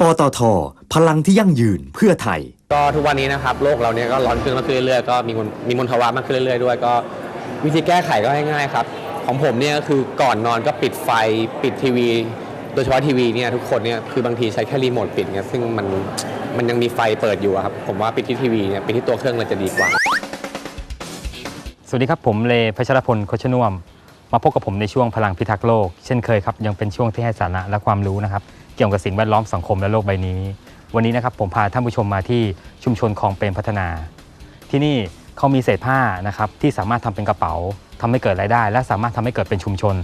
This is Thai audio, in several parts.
ปตท พลังที่ยั่งยืนเพื่อไทย ก็ทุกวันนี้นะครับโลกเราเนี่ยก็ร้อนขึ้นมากขึ้นเรื่อยๆก็มีมลมีมลภาวะมากขึ้นเรื่อยๆด้วย ก็วิธีแก้ไขก็ง่ายๆครับ ของผมเนี่ยก็คือก่อนนอนก็ปิดไฟปิดทีวี โดยเฉพาะทีวีเนี่ยทุกคนเนี่ยคือบางทีใช้แค่รีโมทปิดเนี่ยซึ่งมันมันยังมีไฟเปิดอยู่อะครับผมว่าปิดที่ทีวีเนี่ยปิดที่ตัวเครื่องมันจะดีกว่า สวัสดีครับผมเลพัชรพลโคชนุ่วมมาพบกับผมในช่วงพลังพิทักษ์โลก เช่นเคยครับยังเป็นช่วงที่ให้สาระและความรู้นะครับ เกี่ยวกับสิ่งแวดล้อมสังคมและโลกใบนี้ วันนี้นะครับผมพาท่านผู้ชมมาที่ชุมชนคลองเปรมพัฒนา ที่นี่เขามีเศษผ้านะครับที่สามารถทำเป็นกระเป๋าทำให้เกิดรายได้ และสามารถทำให้เกิดเป็นชุมชน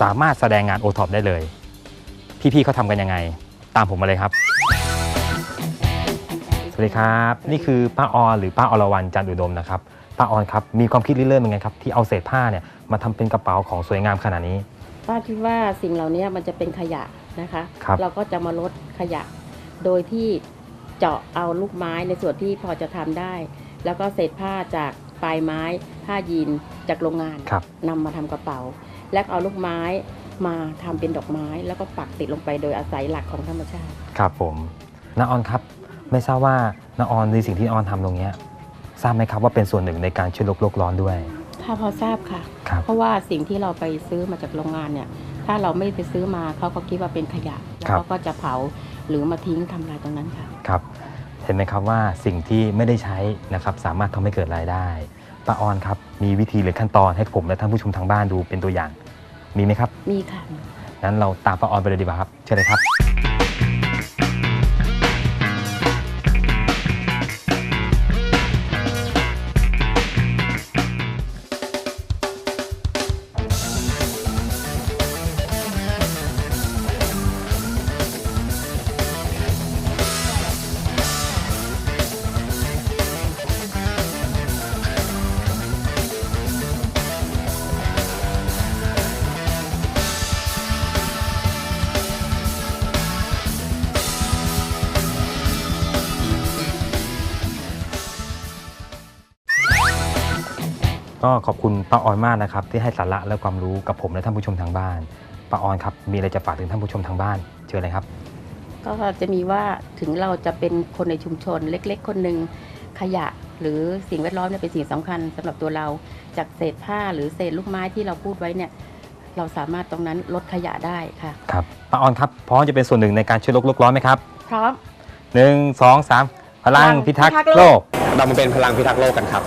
สามารถแสดงงานโอท็อปได้เลย พี่ๆเขาทำกันยังไง ตามผมมาเลยครับ สวัสดีครับ นี่คือป้าออนหรือป้าอรวรรณจันทร์อุดมนะครับป้าออนครับมีความคิดริเริ่มยังไงครับที่เอาเศษผ้าเนี่ยมาทำเป็นกระเป๋าของสวยงามขนาดนี้ ป้าคิดว่าสิ่งเหล่านี้มันจะเป็นขยะนะคะครับเราก็จะมาลดขยะ โดยที่เจาะเอาลูกไม้ในส่วนที่พอจะทำได้ แล้วก็เศษผ้าจากปลายไม้ผ้ายีนจากโรงงานครับนำมาทำกระเป๋า และเอาลูกไม้มาทำเป็นดอกไม้ แล้วก็ปักติดลงไปโดยอาศัยหลักของธรรมชาติ ครับผมน้าออนครับ ไม่ทราบว่าน้าออนในสิ่งที่น้าออนทำตรงเนี้ยทราบไหมครับว่าเป็นส่วนหนึ่งในการช่วยโลกโลกร้อนด้วย ถ้าพอทราบค่ะ ครับเพราะว่าสิ่งที่เราไปซื้อมาจากโรงงานเนี่ย ถ้าเราไม่ไปซื้อมาเขาก็คิดว่าเป็นขยะ แล้วครับ เขาก็จะเผาหรือมาทิ้งทำลายตรงนั้นค่ะ ครับเห็นไหมครับว่าสิ่งที่ไม่ได้ใช้นะครับสามารถทำให้เกิดรายได้ป้าออนครับมีวิธีหรือขั้นตอนให้ผมและท่านผู้ชมทางบ้านดูเป็นตัวอย่าง มีไหมครับมีค่ะ งั้นเราตามป้าออนไปเลยดีกว่าครับเชิญเลยครับ ก็ขอบคุณป้าออนมากนะครับที่ให้สาระและความรู้กับผมและท่านผู้ชมทางบ้านป้าออนครับมีอะไรจะฝากถึงท่านผู้ชมทางบ้านเชิญเลยครับ ก็จะมีว่าถึงเราจะเป็นคนในชุมชนเล็ก ๆ คนหนึ่งขยะหรือสิ่งแวดล้อมเนี่ยเป็นสิ่งสำคัญสำหรับตัวเราจากเศษผ้าหรือเศษลูกไม้ที่เราพูดไว้เนี่ยเราสามารถตรงนั้นลดขยะได้ค่ะครับป้าออนครับพร้อมจะเป็นส่วนหนึ่งในการช่วยโลกโลกร้อนไหมครับพร้อมหนึ่งสองสามพลังพิทักษ์โลก เรามาเป็นพลังพิทักษ์โลกกันครับ